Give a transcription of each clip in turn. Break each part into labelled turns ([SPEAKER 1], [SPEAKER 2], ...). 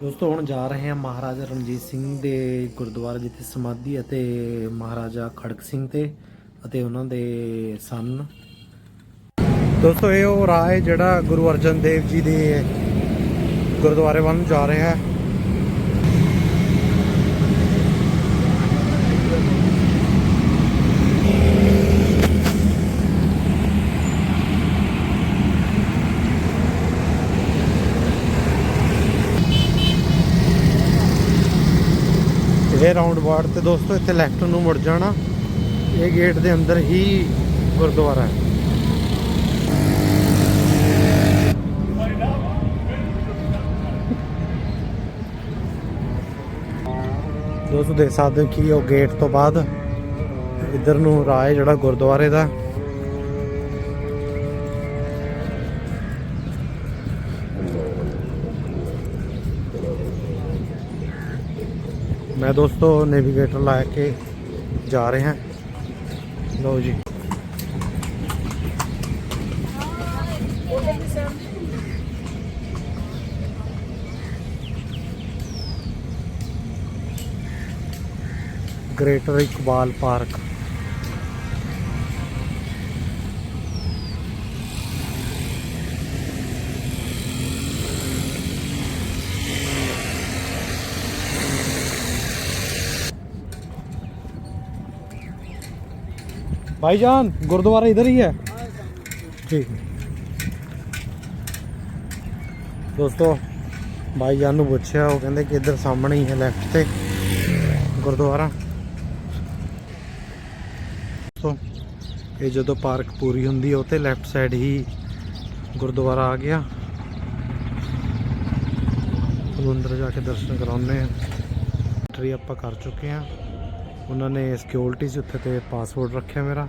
[SPEAKER 1] ਦੋਸਤੋ, ਹੁਣ ਜਾ ਰਹੇ ਹਾਂ ਮਹਾਰਾਜਾ ਰਣਜੀਤ ਸਿੰਘ ਦੇ ਗੁਰਦੁਆਰਾ, ਜਿੱਥੇ ਸਮਾਧੀ ਅਤੇ ਮਹਾਰਾਜਾ ਖੜਕ ਸਿੰਘ ਤੇ ਅਤੇ ਉਹਨਾਂ ਦੇ ਸਨ। ਦੋਸਤੋ, ਇਹ ਉਹ ਰਾਹ ਹੈ ਜਿਹੜਾ ਗੁਰੂ ਅਰਜਨ ਦੇਵ ਜੀ ਦੇ ਗੁਰਦੁਆਰੇ ਵੱਲ ਜਾ ਰਿਹਾ ਹੈ। ਇਹ ਰਾਉਂਡ ਬਾੜ ਤੇ ਦੋਸਤੋ ਇੱਥੇ ਲੈਫਟ ਨੂੰ ਮੁੜ ਜਾਣਾ। ਇਹ ਗੇਟ ਦੇ ਅੰਦਰ ਹੀ ਗੁਰਦੁਆਰਾ ਹੈ। ਦੋਸਤੋ ਦੇਖ ਸਕਦੇ ਹੋ ਕਿ ਉਹ ਗੇਟ ਤੋਂ ਬਾਅਦ ਇੱਧਰ ਨੂੰ ਰਾਹ ਹੈ ਜਿਹੜਾ ਗੁਰਦੁਆਰੇ ਦਾ। ਮੈਂ ਦੋਸਤੋ ਨੈਵੀਗੇਟਰ ਲਾ ਕੇ ਜਾ ਰਹੇ ਹਾਂ ਲਓ ਜੀ ਗ੍ਰੇਟਰ ਇਕਬਾਲ ਪਾਰਕ भाईजान गुरुद्वारा इधर ही है ठीक है ਦੋਸਤੋ ਭਾਈਜਾਨ ਨੂੰ ਪੁੱਛਿਆ ਉਹ ਕਹਿੰਦੇ ਕਿ ਇੱਧਰ ਸਾਹਮਣੇ ਹੀ ਹੈ ਲੈਫਟ ਤੇ ਗੁਰਦੁਆਰਾ ਦੋਸਤੋ ਇਹ ਜਦੋਂ ਪਾਰਕ ਪੂਰੀ ਹੁੰਦੀ ਹੈ ਉਹ ਤੇ ਲੈਫਟ ਸਾਈਡ ਹੀ ਗੁਰਦੁਆਰਾ ਆ ਗਿਆ ਚਲੋ ਅੰਦਰ ਜਾ ਕੇ ਦਰਸ਼ਨ ਕਰਾਉਂਦੇ ਆ ਐਂਟਰੀ ਆਪਾਂ ਕਰ ਚੁੱਕੇ ਆ ਉਹਨਾਂ ਨੇ ਸਿਕਿਉਰਿਟੀ ਸੀ ਉੱਥੇ ਤੇ ਪਾਸਵਰਡ ਰੱਖਿਆ ਮੇਰਾ।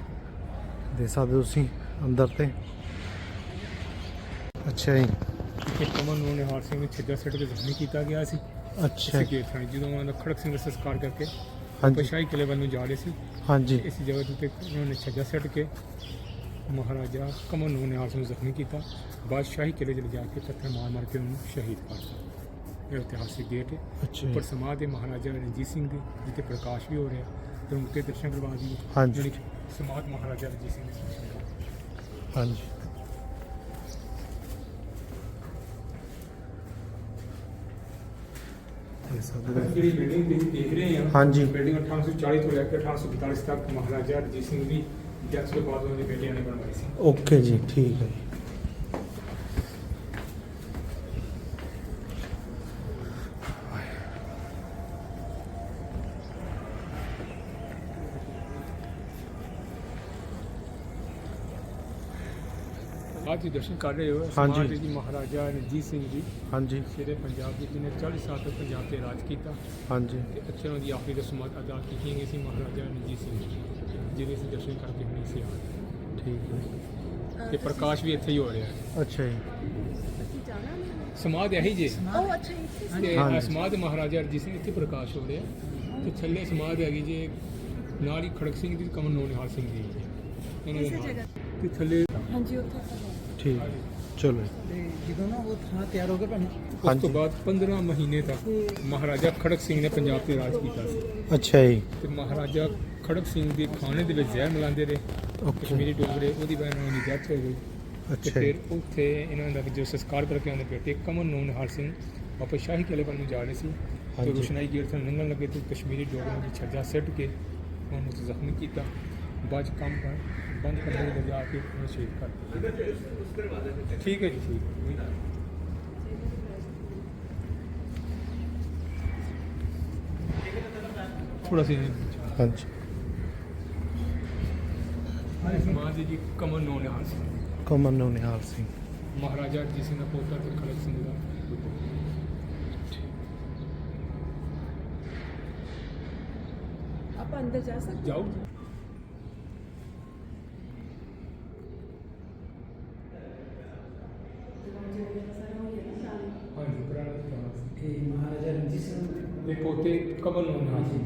[SPEAKER 1] ਦੇ ਸਕਦੇ ਹੋ ਤੁਸੀਂ ਅੰਦਰ ਤੇ। ਅੱਛਾ ਜੀ।
[SPEAKER 2] ਇੱਕ ਕਮਨ ਨੂੰ ਨਿਹਾਲ ਸਿੰਘ ਨੂੰ ਛੱਜਾ ਸੱਟ ਕੇ ਜ਼ਖਮੀ ਕੀਤਾ ਗਿਆ ਸੀ।
[SPEAKER 1] ਅੱਛਾ।
[SPEAKER 2] ਗੇਟ ਥਾਂ ਜਦੋਂ ਉਹਨਾਂ ਦਾ ਖੜਕ ਸਿੰਘ ਦਾ ਸੰਸਕਾਰ ਕਰਕੇ
[SPEAKER 1] ਹਾਂਜੀ।
[SPEAKER 2] ਪਸ਼ਾਹੀ ਕਿਲੇ ਵੱਲ ਨੂੰ ਜਾ ਰਹੇ ਸੀ।
[SPEAKER 1] ਹਾਂਜੀ।
[SPEAKER 2] ਇਸ ਜਗ੍ਹਾ ਉੱਤੇ ਉਹਨਾਂ ਨੇ ਛੱਜਾ ਸੱਟ ਕੇ ਮਹਾਰਾਜਾ ਕਮਨ ਨੂੰ ਨਿਹਾਲ ਸਿੰਘ ਨੂੰ ਜ਼ਖਮੀ ਕੀਤਾ। ਬਾਦਸ਼ਾਹੀ ਕਿਲੇ ਚ ਜਾ ਕੇ ਪੱਥਰ ਮਾਰ ਮਾਰ ਕੇ ਉਹਨੂੰ ਸ਼ਹੀਦ ਕਰਤਾ ਇਹ ਇਤਿਹਾਸਿਕ ਗੇਟ ਹੈ
[SPEAKER 1] ਅੱਛਾ
[SPEAKER 2] ਉੱਪਰ
[SPEAKER 1] ਜੀ।
[SPEAKER 2] ਸਮਾਧ ਹੈ ਮਹਾਰਾਜਾ ਰਣਜੀਤ ਸਿੰਘ ਦੇ ਜਿੱਥੇ ਪ੍ਰਕਾਸ਼ ਵੀ ਹੋ ਰਿਹਾ ਤੇ ਉਨਕੇ ਦਰਸ਼ਨ ਕਰਵਾ ਦੀ
[SPEAKER 1] ਹਾਂਜੀ।
[SPEAKER 2] ਜਿਹੜੀ ਸਮਾਧ ਮਹਾਰਾਜਾ ਰਣਜੀਤ ਸਿੰਘ ਦੇ ਦਰਸ਼ਨ ਕਰਵਾ
[SPEAKER 1] ਹਾਂਜੀ ਦੇਖ ਸਕਦੇ ਹੋ।
[SPEAKER 2] ਜਿਹੜੀ ਬਿਲਡਿੰਗ ਤੁਸੀਂ ਦੇਖ ਰਹੇ ਆ
[SPEAKER 1] ਹਾਂਜੀ।
[SPEAKER 2] ਬਿਲਡਿੰਗ 1840 ਤੋਂ ਲੈ ਕੇ 1842 ਤੱਕ ਮਹਾਰਾਜਾ ਰਣਜੀਤ ਸਿੰਘ ਦੀ ਡੈਥ ਤੋਂ ਬਾਅਦ ਉਹਨਾਂ ਦੇ ਬੇਟਿਆਂ ਨੇ ਬਣਵਾਈ ਸੀ
[SPEAKER 1] ਓਕੇ ਜੀ ਠੀਕ ਹੈ
[SPEAKER 2] ਅੱਜ ਤੁਸੀਂ ਦਰਸ਼ਨ ਕਰ ਰਹੇ ਹੋ।
[SPEAKER 1] ਹਾਂਜੀ।
[SPEAKER 2] ਸਮਾਧ ਜੀ ਮਹਾਰਾਜਾ ਰਣਜੀਤ ਸਿੰਘ ਜੀ।
[SPEAKER 1] ਹਾਂਜੀ।
[SPEAKER 2] ਸ਼ੇਰੇ ਪੰਜਾਬ ਦੇ ਜਿਹਨੇ 40 ਸਾਲ ਤੱਕ ਪੰਜਾਬ ਤੇ ਰਾਜ ਕੀਤਾ।
[SPEAKER 1] ਹਾਂਜੀ।
[SPEAKER 2] ਤੇ ਅੱਛੇ ਉਹਨਾਂ ਦੀ ਆਖਰੀ ਰਸਮਾਂ ਅਦਾ ਕੀਤੀਆਂ ਗਈਆਂ ਸੀ ਮਹਾਰਾਜਾ ਰਣਜੀਤ ਸਿੰਘ ਜੀ। ਜਿਹਦੇ ਅਸੀਂ ਦਰਸ਼ਨ ਕਰਕੇ ਹੁਣੇ ਸੀ ਆਏ
[SPEAKER 1] ਠੀਕ ਹੈ।
[SPEAKER 2] ਤੇ ਪ੍ਰਕਾਸ਼ ਵੀ ਇੱਥੇ ਹੀ ਹੋ ਰਿਹਾ ਹੈ।
[SPEAKER 1] ਅੱਛਾ ਜੀ।
[SPEAKER 2] ਸਮਾਧ ਇਹੀ ਜੇ।
[SPEAKER 3] ਉਹ ਅੱਛਾ ਇੱਥੇ
[SPEAKER 2] ਤੇ
[SPEAKER 1] ਹਾਂਜੀ।
[SPEAKER 2] ਸਮਾਧ ਮਹਾਰਾਜਾ ਰਣਜੀਤ ਸਿੰਘ ਇੱਥੇ ਪ੍ਰਕਾਸ਼ ਹੋ ਰਿਹਾ ਤੇ ਥੱਲੇ ਸਮਾਧ ਹੈਗੀ ਜੇ ਨਾਲ ਹੀ ਖੜਕ ਸਿੰਘ ਦੀ ਕਮਨ ਨੋ ਨਿਹਾਲ ਸਿੰਘ ਜੀ ਇਹਨਾਂ ਦੇ
[SPEAKER 3] ਇਸੇ
[SPEAKER 2] ਨਾਲ।
[SPEAKER 3] ਜਗ੍ਹਾ
[SPEAKER 2] ਤੇ। ਥੱਲੇ
[SPEAKER 3] ਹਾਂਜੀ ਉੱਥੇ
[SPEAKER 1] ਠੀਕ ਹੈ। ਚਲੋ।
[SPEAKER 4] ਤੇ ਜਦੋਂ ਨਾ ਉਹ ਥਾਂ ਤਿਆਰ ਹੋ ਗਿਆ ਤੁਹਾਨੂੰ
[SPEAKER 2] ਉਸ
[SPEAKER 1] ਹਾਂਜੀ।
[SPEAKER 2] ਤੋਂ ਬਾਅਦ 15 ਮਹੀਨੇ ਤੱਕ ਮਹਾਰਾਜਾ ਖੜਕ ਸਿੰਘ ਨੇ ਪੰਜਾਬ ਤੇ ਰਾਜ ਕੀਤਾ ਸੀ।
[SPEAKER 1] ਅੱਛਾ ਜੀ।
[SPEAKER 2] ਤੇ ਮਹਾਰਾਜਾ ਖੜਕ ਸਿੰਘ ਦੇ ਖਾਣੇ ਦੇ ਵਿੱਚ ਜ਼ਹਿਰ ਮਿਲਾਉਂਦੇ ਰਹੇ।
[SPEAKER 1] ਓਕੇ
[SPEAKER 2] ਕਸ਼ਮੀਰੀ ਡੋਗਰੇ ਉਹਦੀ ਵਜ੍ਹਾ ਨਾਲ ਉਹਦੀ ਡੈਥ ਹੋ ਗਈ। ਤੇ
[SPEAKER 1] ਅੱਛਾ ਜੀ।
[SPEAKER 2] ਫਿਰ ਉੱਥੇ ਇਹਨਾਂ ਦਾ ਜੋ ਸੰਸਕਾਰ ਕਰਕੇ ਆਉਂਦੇ ਬੇਟੇ ਕਮਨ ਨੂੰ ਨਿਹਾਲ ਸਿੰਘ ਵਾਪਸ ਸ਼ਾਹੀ ਕਿਲੇ ਵੱਲ ਨੂੰ ਜਾ ਰਹੇ ਸੀ। ਤੇ
[SPEAKER 1] ਹਾਂਜੀ।
[SPEAKER 2] ਰੁਸ਼ਨਾਈ ਗੇਟ ਤੋਂ ਲੰਘਣ ਲੱਗੇ ਤੇ ਕਸ਼ਮੀਰੀ ਡੋਗਰਿਆਂ ਦੀ ਛੱਜਾ ਸਿੱਟ ਕੇ ਉਹਨੂੰ ਜ਼ਖਮੀ ਕੀਤਾ। ਬਾਅਦ 'ਚ ਕੰਮ ਕਰ ਬੰਦ ਕਰਨ ਦੇ ਜਾ ਕੇ ਉਹਨੂੰ ਸ਼ਹੀਦ ਕਰ ਦਿੱਤਾ ਠੀਕ ਹੈ ਜੀ ਠੀਕ ਹੈ ਥੋੜਾ ਸੀ
[SPEAKER 1] ਹਾਂਜੀ
[SPEAKER 2] ਸਮਾਜ ਜੀ ਕਮਨ ਨੂੰ ਨਿਹਾਲ ਸਿੰਘ
[SPEAKER 1] ਕਮਨ ਨੂੰ ਨਿਹਾਲ ਸਿੰਘ
[SPEAKER 2] ਮਹਾਰਾਜਾ ਰਣਜੀਤ ਸਿੰਘ ਦਾ ਪੋਤਾ ਤੇ ਖੜਕ ਸਿੰਘ ਦਾ ਪੁੱਤਰ
[SPEAKER 3] ਆਪਾਂ ਅੰਦਰ ਜਾ ਸਕਦੇ
[SPEAKER 2] ਜਾਓ ਹਾਂਜੀ ਪੁਰਾਣਾ ਪੁਰਾਣਾ
[SPEAKER 4] ਇਹ ਮਹਾਰਾਜਾ ਰਣਜੀਤ ਸਿੰਘ
[SPEAKER 2] ਦੇ ਪੋਤੇ ਕਮਲ ਨੂੰ ਨਾਮ ਸੀ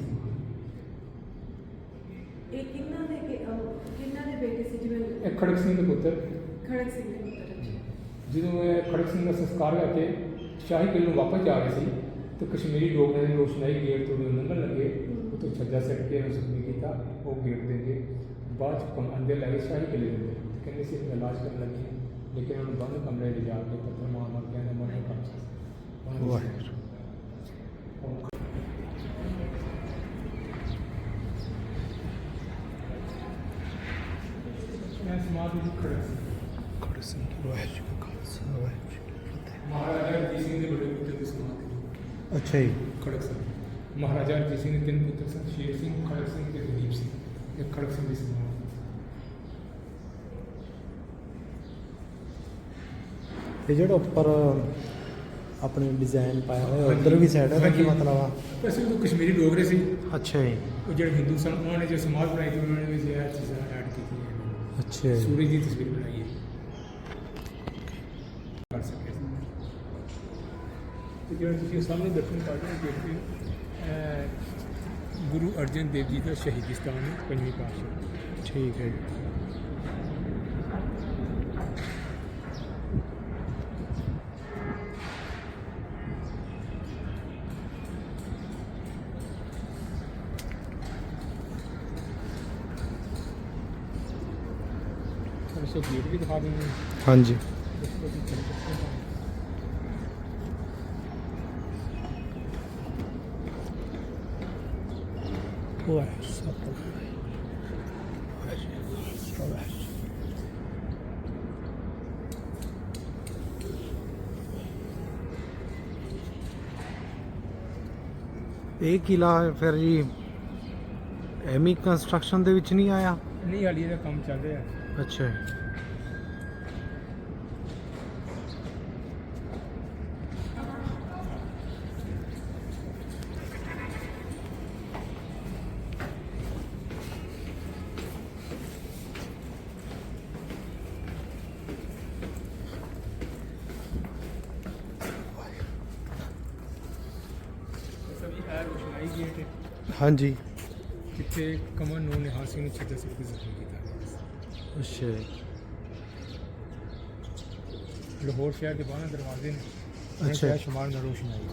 [SPEAKER 3] ਇਹ ਕਿੰਨਾ ਦੇ ਕਿ ਅਹ, ਕਿੰਨਾ ਦੇ ਬੇਟੇ ਸੀ? ਜਿਵੇਂ
[SPEAKER 2] ਇਹ ਖੜਕ ਸਿੰਘ ਦੇ ਪੁੱਤਰ।
[SPEAKER 3] ਖੜਕ ਸਿੰਘ ਦੇ ਪੁੱਤਰ ਅੱਛਾ।
[SPEAKER 2] ਜਦੋਂ ਇਹ ਖੜਕ ਸਿੰਘ ਦਾ ਸੰਸਕਾਰ ਕਰਕੇ ਸ਼ਾਹੀ ਕਿਲੇ ਨੂੰ ਵਾਪਸ ਜਾ ਰਹੇ ਸੀ ਤੇ ਕਸ਼ਮੀਰੀ ਲੋਕ ਨੇ ਰੋਸ਼ਨਾਈ ਗੇਟ ਤੋਂ ਲੰਘਣ ਲੱਗੇ ਉੱਥੇ ਛੱਜਾ ਸੱਟ ਕੇ ਉਹਨੂੰ ਜ਼ਖਮੀ ਕੀਤਾ ਉਹ ਗੇਟ ਦੇ ਅੱਗੇ ਬਾਅਦ ਚ ਕਮ ਅੰਦਰ ਲੈ ਗਏ ਸ਼ਾਹੀ ਕਿਲੇ ਦੇ ਅੰਦਰ। ਕਹਿੰਦੇ ਸੀ ਮੈਂ ਇਲਾਜ ਕਰਨ ਲੱਗੀ ਹਾਂ। ਲੇਕਿਨ ਉਹਨੂੰ ਬੰਦ ਕਮਰੇ ਵਿੱਚ ਜਾ ਕੇ ਪੱਥਰ ਮਾਰ ਮਾਰ ਕੇ ਇਹਨੇ ਮਰਨ ਕਰ ਦਿੱਤਾ
[SPEAKER 1] ਵਾਹਿਗੁਰੂ
[SPEAKER 2] ਮੈਂ ਸਮਾਧ ਵਿੱਚ ਖੜਾ
[SPEAKER 1] ਸਿੰਘ ਵਾਹਿਗੁਰੂ ਜੀ ਕਾ ਖਾਲਸਾ ਵਾਹਿਗੁਰੂ ਜੀ ਕੀ ਫਤਿਹ
[SPEAKER 2] ਮਹਾਰਾਜਾ ਰਣਜੀਤ ਸਿੰਘ ਦੇ ਵੱਡੇ ਪੁੱਤਰ ਦੀ ਸਮਾਧ
[SPEAKER 1] ਅੱਛਾ ਜੀ।
[SPEAKER 2] ਖੜਕ ਸਿੰਘ ਮਹਾਰਾਜਾ ਰਣਜੀਤ ਸਿੰਘ ਦੇ ਤਿੰਨ ਪੁੱਤਰ ਸਨ ਸ਼ੇਰ ਸਿੰਘ ਖੜਕ ਸਿੰਘ ਤੇ ਦਲੀਪ ਸਿੰਘ। ਇਹ ਖੜਕ ਸਿੰਘ ਦੀ ਸਮਾਧ
[SPEAKER 1] ਇਹ ਜਿਹੜਾ ਉੱਪਰ ਆਪਣੇ ਡਿਜ਼ਾਈਨ ਪਾਇਆ ਹੋਇਆ ਉਧਰ ਵੀ ਸਾਈਡ ਹੈ ਕੀ ਮਤਲਬ ਆ?
[SPEAKER 2] ਅਸੀਂ ਉਦੋਂ ਕਸ਼ਮੀਰੀ ਡੋਗਰੇ ਸੀ।
[SPEAKER 1] ਅੱਛਾ ਜੀ।
[SPEAKER 2] ਉਹ ਜਿਹੜੇ ਹਿੰਦੂ ਸਨ ਉਹਨਾਂ ਨੇ ਜੋ ਸਮਾਧ ਬਣਾਈ ਸੀ ਉਹਨਾਂ ਨੇ ਵੀ ਇਹ ਚੀਜ਼ਾਂ
[SPEAKER 1] ਅੱਛਾ ਜੀ।
[SPEAKER 2] ਸੂਰਜ ਦੀ ਤਸਵੀਰ ਬਣਾਈ ਹੈ। ਕਰ ਸਕੇ ਤੇ ਜਿਹੜਾ ਤੁਸੀਂ ਸਾਹਮਣੇ ਦਰਸ਼ਨ ਕਰ ਰਹੇ ਹੋ ਦੇਖਦੇ ਗੁਰੂ ਅਰਜਨ ਦੇਵ ਜੀ ਦਾ ਸ਼ਹੀਦੀ ਸਥਾਨ ਹੈ ਪੰਜਵੀਂ ਪਾਤਸ਼ਾਹ।
[SPEAKER 1] ਠੀਕ ਹੈ ਜੀ।
[SPEAKER 2] ਸੋ ਗੇਟ ਵੀ ਦਿਖਾ ਦਿੰਦੇ ਹਾਂ
[SPEAKER 1] ਹਾਂਜੀ ਵਾਹਿਗੁਰੂ ਸਤਿ ਇਹ ਕਿਲਾ ਫਿਰ ਜੀ ਐਮੀ ਕੰਸਟਰਕਸ਼ਨ ਦੇ ਵਿੱਚ ਨਹੀਂ ਆਇਆ?
[SPEAKER 2] ਨਹੀਂ ਹਾਲੀ ਇਹਦਾ ਕੰਮ ਚੱਲ ਰਿਹਾ।
[SPEAKER 1] ਅੱਛਾ ਜੀ।
[SPEAKER 2] ਸਭੀ ਇਹ ਰੋਸ਼ਨਾਈ ਗੇਟ ਹੈ
[SPEAKER 1] ਹਾਂਜੀ
[SPEAKER 2] ਜਿੱਥੇ ਕਮਨ ਨੂੰ ਨਿਹਾਲ ਸਿੰਘ ਨੂੰ ਛੱਜਾ ਸਿੱਖ ਕੇ ਜ਼ਖਮੀ ਕੀਤਾ ਗਿਆ
[SPEAKER 1] ਅੱਛਾ ਜੀ।
[SPEAKER 2] ਲਾਹੌਰ ਸ਼ਹਿਰ ਦੇ ਬਾਹਰ ਦਰਵਾਜ਼ੇ ਨੇ
[SPEAKER 1] ਅੱਛਾ।
[SPEAKER 2] ਅੱਛਾ ਸ਼ੁਮਾਰ ਦਾ ਰੋਸ਼ਨਾਈ